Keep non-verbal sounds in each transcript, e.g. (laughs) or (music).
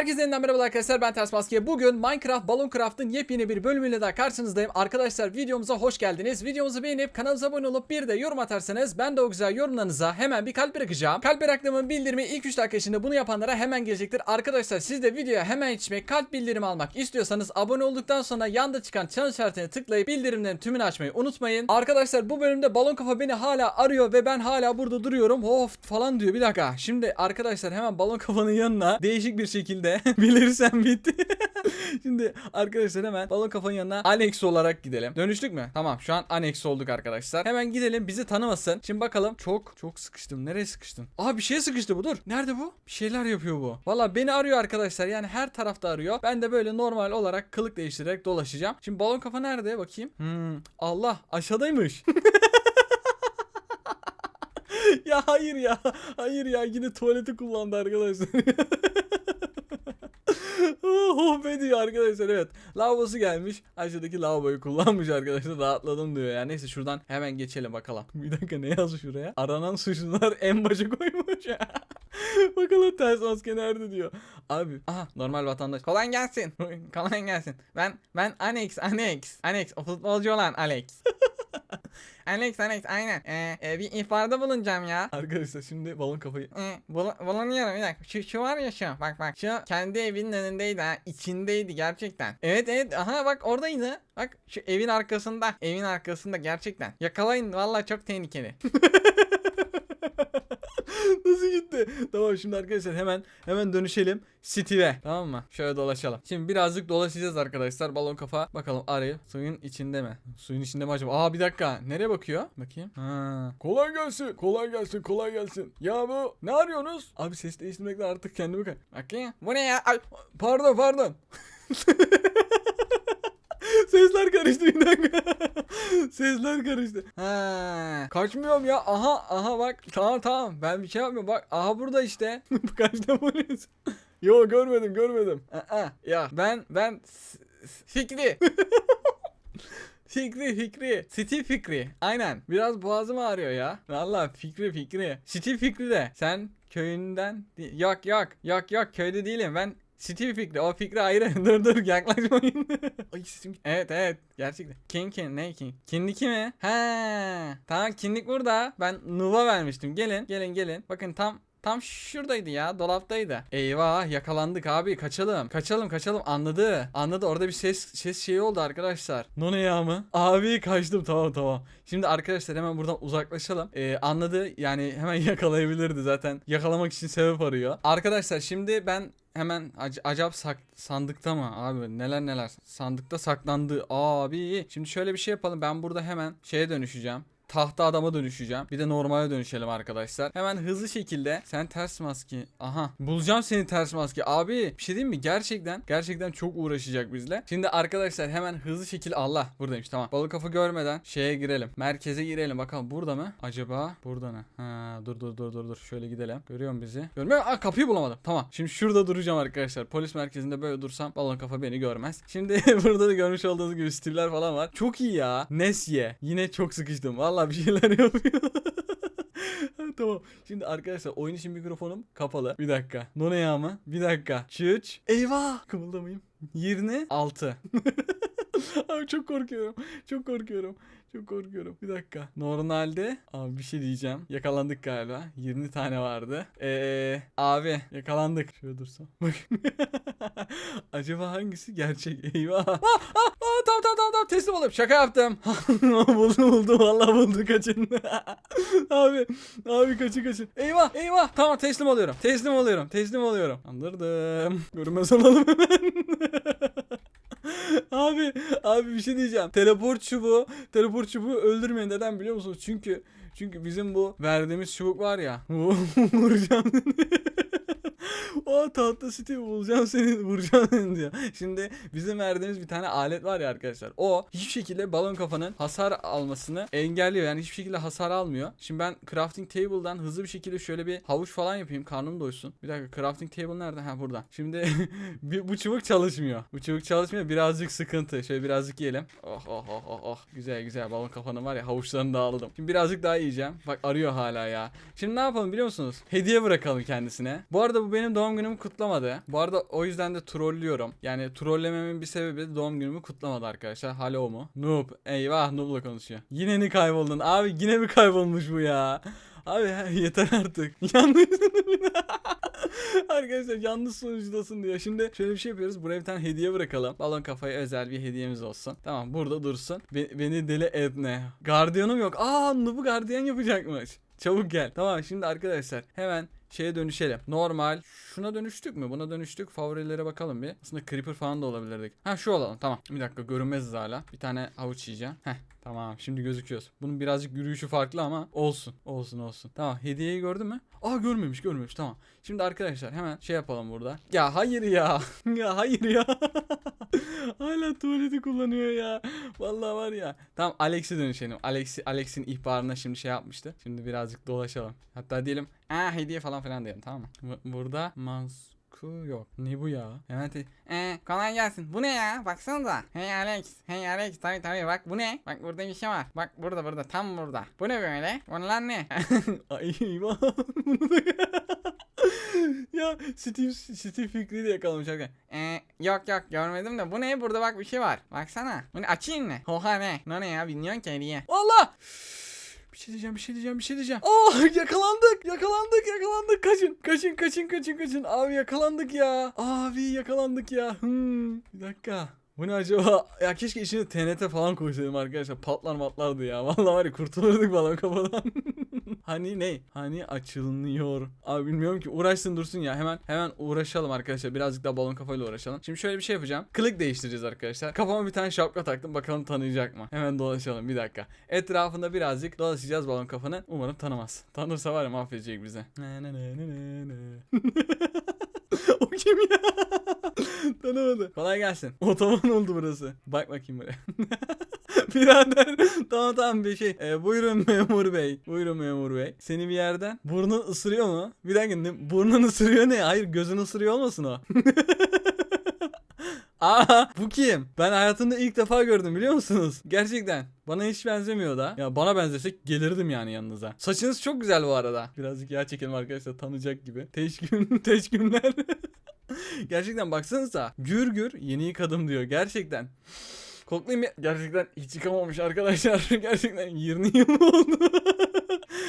Herkese yeniden merhaba arkadaşlar ben Ters Maske. Bugün Minecraft Balloon Craft'ın yepyeni bir bölümüyle daha karşınızdayım. Arkadaşlar videomuza hoş geldiniz. Videomuzu beğenip kanalımıza abone olup bir de yorum atarsanız ben de o güzel yorumlarınıza hemen bir kalp bırakacağım. Kalp bıraktığımın bildirimi ilk 3 dakika içinde bunu yapanlara hemen gelecektir. Arkadaşlar siz de videoya hemen yetişmek, kalp bildirimi almak istiyorsanız abone olduktan sonra yanda çıkan çan işaretine tıklayıp bildirimlerin tümünü açmayı unutmayın. Arkadaşlar bu bölümde Balon Kafa beni hala arıyor ve ben hala burada duruyorum. Of falan diyor. Bir dakika. Şimdi arkadaşlar hemen Balon Kafa'nın yanına değişik bir şekilde (laughs) bilirsen bitti. (laughs) Şimdi arkadaşlar hemen Balon Kafa'nın yanına Alex olarak gidelim. Dönüştük mü? Tamam şu an Alex olduk arkadaşlar. Hemen gidelim bizi tanımasın. Şimdi bakalım. Çok çok sıkıştım. Nereye sıkıştım? Aa bir şeye sıkıştı bu dur. Nerede bu? Bir şeyler yapıyor bu. Valla beni arıyor arkadaşlar. Yani her tarafta arıyor. Ben de böyle normal olarak kılık değiştirerek dolaşacağım. Şimdi Balon Kafa nerede? Bakayım. Hmm. Allah aşağıdaymış. (laughs) ya hayır ya. Hayır ya yine tuvaleti kullandı arkadaşlar. Oh be diyor arkadaşlar evet. Lavabosu gelmiş. Aşağıdaki lavaboyu kullanmış arkadaşlar. Rahatladım diyor ya. Neyse şuradan hemen geçelim bakalım. (laughs) Bir dakika ne yazmış şuraya? Aranan suçlular en başa koymuş. (laughs) bakalım ters maske nerede diyor. Abi aha normal vatandaş. Kolay gelsin. (laughs) Kolay gelsin. Ben ben Alex Alex. Alex o futbolcu olan Alex. Alex Alex aynen. Ee, e, bir ihbarda bulunacağım ya. Arkadaşlar şimdi balon kafayı. Ee, bul bulunuyorum bir dakika. Şu, şu var ya şu. Bak bak. Şu kendi evinin önündeydi ha. içindeydi gerçekten. Evet evet. Aha bak oradaydı. Bak şu evin arkasında. Evin arkasında gerçekten. Yakalayın. Vallahi çok tehlikeli. (laughs) Nasıl gitti? Tamam şimdi arkadaşlar hemen hemen dönüşelim Steve'e. Tamam mı? Şöyle dolaşalım. Şimdi birazcık dolaşacağız arkadaşlar. Balon kafa. Bakalım arayı. Suyun içinde mi? Suyun içinde mi acaba? Aa bir dakika. Nereye bakıyor? Bakayım. Ha. Kolay gelsin. Kolay gelsin. Kolay gelsin. Ya bu ne arıyorsunuz? Abi ses değiştirmekle artık kendimi kay. Bakayım. Bu ne ya? Ay, pardon pardon. (laughs) Sesler karıştı bir dakika. Sesler karıştı. Ha, kaçmıyorum ya. Aha aha bak. Tamam tamam. Ben bir şey yapmıyorum. Bak aha burada işte. (laughs) Kaçta polis. (laughs) Yo görmedim görmedim. Aa, ya ben ben (laughs) Fikri. Fikri Fikri. Steve Fikri. Aynen. Biraz boğazım ağrıyor ya. Valla Fikri Fikri. Steve Fikri de. Sen köyünden. Yok yok. Yok yok köyde değilim. Ben Steve Fikri. O Fikri ayrı. (laughs) dur dur yaklaşmayın. (laughs) Ay sesim. Evet evet. Gerçekten. King King ne King? Kinlik mi? He. Tamam kinlik burada. Ben Nuva vermiştim. Gelin gelin gelin. Bakın tam Tam şuradaydı ya dolaptaydı. Eyvah yakalandık abi kaçalım. Kaçalım kaçalım anladı. Anladı orada bir ses ses şeyi oldu arkadaşlar. No ne ya mı? Abi kaçtım tamam tamam. Şimdi arkadaşlar hemen buradan uzaklaşalım. Ee, anladı yani hemen (laughs) yakalayabilirdi zaten. Yakalamak için sebep arıyor. Arkadaşlar şimdi ben hemen ac- acaba sak sandıkta mı? Abi neler neler. Sandıkta saklandı. Abi şimdi şöyle bir şey yapalım. Ben burada hemen şeye dönüşeceğim tahta adama dönüşeceğim. Bir de normale dönüşelim arkadaşlar. Hemen hızlı şekilde sen ters maske. Aha. Bulacağım seni ters maske. Abi bir şey diyeyim mi? Gerçekten gerçekten çok uğraşacak bizle. Şimdi arkadaşlar hemen hızlı şekilde Allah buradaymış tamam. Balık kafa görmeden şeye girelim. Merkeze girelim. Bakalım burada mı? Acaba burada ne? Ha dur dur dur dur dur. Şöyle gidelim. Görüyor musun bizi? Görmüyor. Aa kapıyı bulamadım. Tamam. Şimdi şurada duracağım arkadaşlar. Polis merkezinde böyle dursam balon kafa beni görmez. Şimdi (laughs) burada da görmüş olduğunuz gibi stiller falan var. Çok iyi ya. Nesye. Yine çok sıkıştım. Vallahi bir şeyler (laughs) yapıyor. tamam. Şimdi arkadaşlar oyun için mikrofonum kapalı. Bir dakika. No ne ya mı? Bir dakika. Çüç. Eyvah. Kımıldamayayım. 26. (laughs) (laughs) Abi çok korkuyorum. Çok korkuyorum. Çok korkuyorum. Bir dakika. Normalde abi bir şey diyeceğim. Yakalandık galiba. 20 tane vardı. Eee abi yakalandık. Şöyle dursam. (laughs) Bak. Acaba hangisi gerçek? (laughs) Eyvah. Ah, ah, ah, tamam tamam tamam tamam teslim olayım. Şaka yaptım. buldu buldu vallahi buldu kaçın. abi abi kaçın kaçın. Eyvah eyvah. Tamam teslim oluyorum. Teslim oluyorum. Teslim oluyorum. Andırdım. Görünmez olalım hemen. (laughs) abi abi bir şey diyeceğim. Teleport çubuğu, teleport çubuğu öldürmeyin neden biliyor musunuz? Çünkü çünkü bizim bu verdiğimiz çubuk var ya. (laughs) Vuracağım. (laughs) o tatlı Steve bulacağım seni vuracağım seni diyor. Şimdi bizim verdiğimiz bir tane alet var ya arkadaşlar. O hiçbir şekilde balon kafanın hasar almasını engelliyor. Yani hiçbir şekilde hasar almıyor. Şimdi ben crafting table'dan hızlı bir şekilde şöyle bir havuç falan yapayım. Karnım doysun. Bir dakika crafting table nerede? Ha burada. Şimdi (laughs) bu çubuk çalışmıyor. Bu çubuk çalışmıyor. Birazcık sıkıntı. Şöyle birazcık yiyelim. Oh oh oh oh oh. Güzel güzel. Balon kafanın var ya havuçlarını da aldım. Şimdi birazcık daha yiyeceğim. Bak arıyor hala ya. Şimdi ne yapalım biliyor musunuz? Hediye bırakalım kendisine. Bu arada bu benim doğum günümü kutlamadı. Bu arada o yüzden de trollüyorum. Yani trollememin bir sebebi doğum günümü kutlamadı arkadaşlar. Halo mu? Noob. Eyvah Noob'la konuşuyor. Yine mi kayboldun? Abi yine mi kaybolmuş bu ya? Abi yeter artık. (laughs) Yanlış (laughs) Arkadaşlar yanlış sonucudasın diyor. Şimdi şöyle bir şey yapıyoruz. Buraya bir tane hediye bırakalım. Balon kafaya özel bir hediyemiz olsun. Tamam burada dursun. Be- beni deli etme. Gardiyanım yok. Aa Noob'u gardiyan yapacakmış. Çabuk gel. Tamam şimdi arkadaşlar hemen şeye dönüşelim. Normal. Şuna dönüştük mü? Buna dönüştük. Favorilere bakalım bir. Aslında creeper falan da olabilirdik. Ha şu olalım. Tamam. Bir dakika görünmeziz hala. Bir tane havuç yiyeceğim. Heh. Tamam şimdi gözüküyoruz. Bunun birazcık yürüyüşü farklı ama olsun. Olsun olsun. Tamam hediyeyi gördün mü? Aa görmemiş görmemiş tamam. Şimdi arkadaşlar hemen şey yapalım burada. Ya hayır ya. (laughs) ya hayır ya. (laughs) Hala tuvaleti kullanıyor ya. Vallahi var ya. Tamam Alex'e dönüşelim. Alex Alex'in ihbarına şimdi şey yapmıştı. Şimdi birazcık dolaşalım. Hatta diyelim aa hediye falan filan diyelim tamam mı? Bu- burada Masku yok. Ne bu ya? Hemen te- Ee, kolay gelsin. Bu ne ya? Baksanıza. Hey Alex. Hey Alex. Tabii tabii bak bu ne? Bak burada bir şey var. Bak burada burada tam burada. Bu ne böyle? Bunlar ne? (laughs) Ay eyvah. (laughs) (laughs) Ya Steve, Steve Fikri de yakalamış arkadaşlar. Ee, yok yok görmedim de bu ne? Burada bak bir şey var. Baksana. Bu ne? Açayım mı? Oha ne? Ne ne ya? Bilmiyorum ki hediye. Allah! Şey diyeceğim, bir şey diyeceğim, bir şey diyeceğim. Oh, (laughs) yakalandık, yakalandık, yakalandık. Kaçın, kaçın, kaçın, kaçın, kaçın. Abi yakalandık ya. Abi yakalandık ya. Hmm. Bir dakika. Bu ne acaba? Ya keşke içine TNT falan koysaydım arkadaşlar. Patlar matlardı ya. (laughs) Vallahi var ya kurtulurduk falan kafadan. (laughs) hani ne? Hani açılmıyor. Abi bilmiyorum ki. Uğraşsın dursun ya. Hemen hemen uğraşalım arkadaşlar. Birazcık daha balon kafayla uğraşalım. Şimdi şöyle bir şey yapacağım. Kılık değiştireceğiz arkadaşlar. Kafama bir tane şapka taktım. Bakalım tanıyacak mı? Hemen dolaşalım. Bir dakika. Etrafında birazcık dolaşacağız balon kafanı. Umarım tanımaz. Tanırsa var ya mahvedecek bizi. (laughs) (laughs) O kim ya? (laughs) Tanımadı. Kolay gelsin. (laughs) Otoban oldu burası. Bak bakayım buraya. Birader tamam tamam bir şey. Ee, buyurun memur bey. Buyurun memur bey. Seni bir yerden burnun ısırıyor mu? Bir dakika? Burnun ısırıyor ne? Hayır gözün ısırıyor olmasın o? Aa bu kim? Ben hayatımda ilk defa gördüm biliyor musunuz? Gerçekten. Bana hiç benzemiyor da. Ya bana benzesek gelirdim yani yanınıza. Saçınız çok güzel bu arada. Birazcık yağ çekelim arkadaşlar tanıyacak gibi. Teşkün, (laughs) teşkünler. Gerçekten baksanıza. Gür gür yeni yıkadım diyor. Gerçekten. Koklayayım ya. Gerçekten hiç yıkamamış arkadaşlar. (laughs) Gerçekten 20 yıl oldu.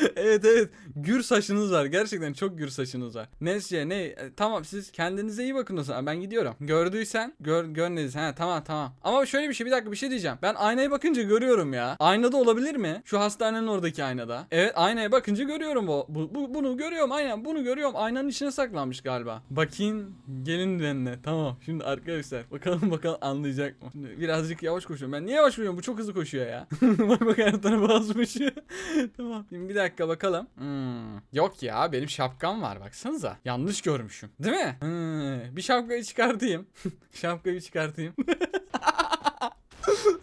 (laughs) evet evet. Gür saçınız var. Gerçekten çok gür saçınız var. Neyse ne? e, Tamam siz kendinize iyi bakın o zaman. Ben gidiyorum. Gördüysen gör görmediysen. Ha tamam tamam. Ama şöyle bir şey bir dakika bir şey diyeceğim. Ben aynaya bakınca görüyorum ya. Aynada olabilir mi? Şu hastanenin oradaki aynada. Evet aynaya bakınca görüyorum bu. bu, bu- bunu görüyorum aynen. Bunu görüyorum. Aynanın içine saklanmış galiba. Bakayım gelin benimle. Tamam. Şimdi arkadaşlar bakalım bakalım anlayacak mı? Şimdi birazcık yavaş koşuyorum. Ben niye yavaş koşuyorum? Bu çok hızlı koşuyor ya. (laughs) bak bak her basmış. (laughs) tamam. Şimdi bir dakika bakalım. Hmm. Yok ya benim şapkam var baksanıza. Yanlış görmüşüm. Değil mi? Hmm. Bir şapkayı çıkartayım. (laughs) şapkayı çıkartayım. (laughs)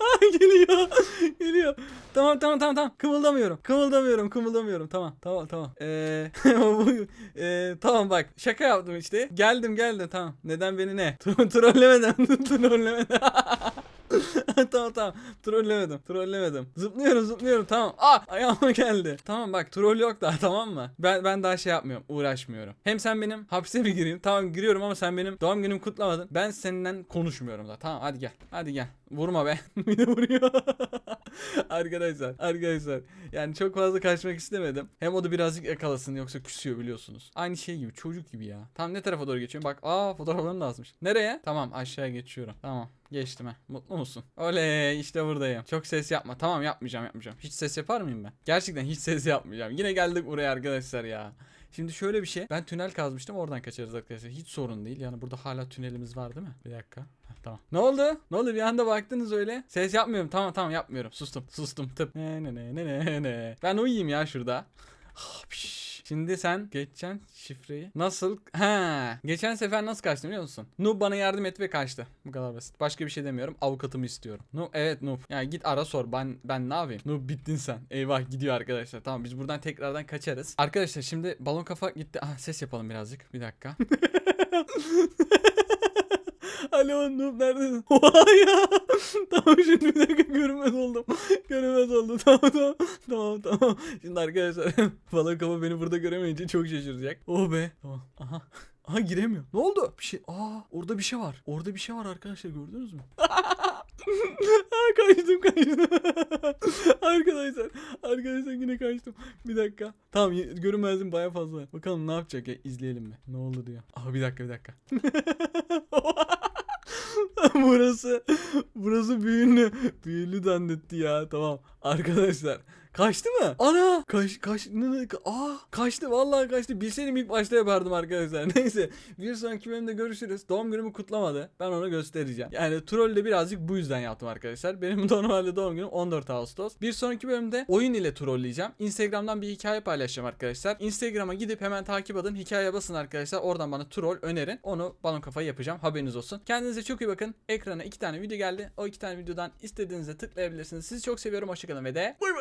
Ay, geliyor. Geliyor. Tamam tamam tamam tamam. Kımıldamıyorum. Kımıldamıyorum. Kımıldamıyorum. Tamam tamam tamam. (laughs) Eee bu- eee, tamam bak şaka yaptım işte. Geldim geldim tamam. Neden beni ne? Tro- Trollemedim. (laughs) Tamam tamam. Trollemedim. Trollemedim. Zıplıyorum zıplıyorum tamam. Ah ayağıma geldi. Tamam bak troll yok daha tamam mı? Ben ben daha şey yapmıyorum. Uğraşmıyorum. Hem sen benim hapse mi gireyim? Tamam giriyorum ama sen benim doğum günümü kutlamadın. Ben seninle konuşmuyorum da. Tamam hadi gel. Hadi gel. Vurma be. (laughs) bir de vuruyor. (laughs) arkadaşlar arkadaşlar. Yani çok fazla kaçmak istemedim. Hem o da birazcık yakalasın yoksa küsüyor biliyorsunuz. Aynı şey gibi çocuk gibi ya. Tamam ne tarafa doğru geçiyorum? Bak aa fotoğraflarını da asmış. Nereye? Tamam aşağıya geçiyorum. Tamam. Geçtim he. Mutlu musun? Oley işte buradayım. Çok ses yapma. Tamam yapmayacağım yapmayacağım. Hiç ses yapar mıyım ben? Gerçekten hiç ses yapmayacağım. Yine geldik buraya arkadaşlar ya. Şimdi şöyle bir şey. Ben tünel kazmıştım. Oradan kaçarız arkadaşlar. Hiç sorun değil. Yani burada hala tünelimiz var değil mi? Bir dakika. Heh, tamam. Ne oldu? Ne oldu? Bir anda baktınız öyle. Ses yapmıyorum. Tamam tamam yapmıyorum. Sustum. Sustum. Tıp. Ne ne ne ne ne ne. Ben uyuyayım ya şurada. Ah, piş. Şimdi sen geçen şifreyi nasıl ha geçen sefer nasıl kaçtın biliyor musun? Noob bana yardım etti ve kaçtı. Bu kadar basit. Başka bir şey demiyorum. Avukatımı istiyorum. Noob evet Noob. Yani git ara sor. Ben ben ne yapayım? Noob bittin sen. Eyvah gidiyor arkadaşlar. Tamam biz buradan tekrardan kaçarız. Arkadaşlar şimdi balon kafa gitti. Ah ses yapalım birazcık. Bir dakika. (laughs) Alo Noob neredesin? (laughs) Oha ya. tamam şimdi bir dakika görünmez oldum. görünmez oldu. (laughs) Tamam tamam. Tamam tamam. Şimdi arkadaşlar (laughs) balon kafa beni burada göremeyince çok şaşıracak. Oh be. Tamam. Aha. Aha giremiyor. Ne oldu? Bir şey. Aa orada bir şey var. Orada bir şey var arkadaşlar gördünüz mü? Kaçtım kaçtım. arkadaşlar. Arkadaşlar yine kaçtım. Bir dakika. Tamam görünmezdim baya fazla. Bakalım ne yapacak ya izleyelim mi? Ne oldu diyor. Aa bir dakika bir dakika. (laughs) burası burası büyülü. Büyülü zannetti ya. Tamam. Arkadaşlar Kaçtı mı? Ana! Kaç kaç aa kaçtı vallahi kaçtı. Bilseydim ilk başta yapardım arkadaşlar. (laughs) Neyse bir sonraki bölümde görüşürüz. Doğum günümü kutlamadı. Ben onu göstereceğim. Yani troll de birazcık bu yüzden yaptım arkadaşlar. Benim (laughs) normalde doğum günüm 14 Ağustos. Bir sonraki bölümde oyun ile trolleyeceğim. Instagram'dan bir hikaye paylaşacağım arkadaşlar. Instagram'a gidip hemen takip edin. Hikaye basın arkadaşlar. Oradan bana troll önerin. Onu balon kafayı yapacağım. Haberiniz olsun. Kendinize çok iyi bakın. Ekrana iki tane video geldi. O iki tane videodan istediğinizde tıklayabilirsiniz. Sizi çok seviyorum. Hoşçakalın ve de bay bay.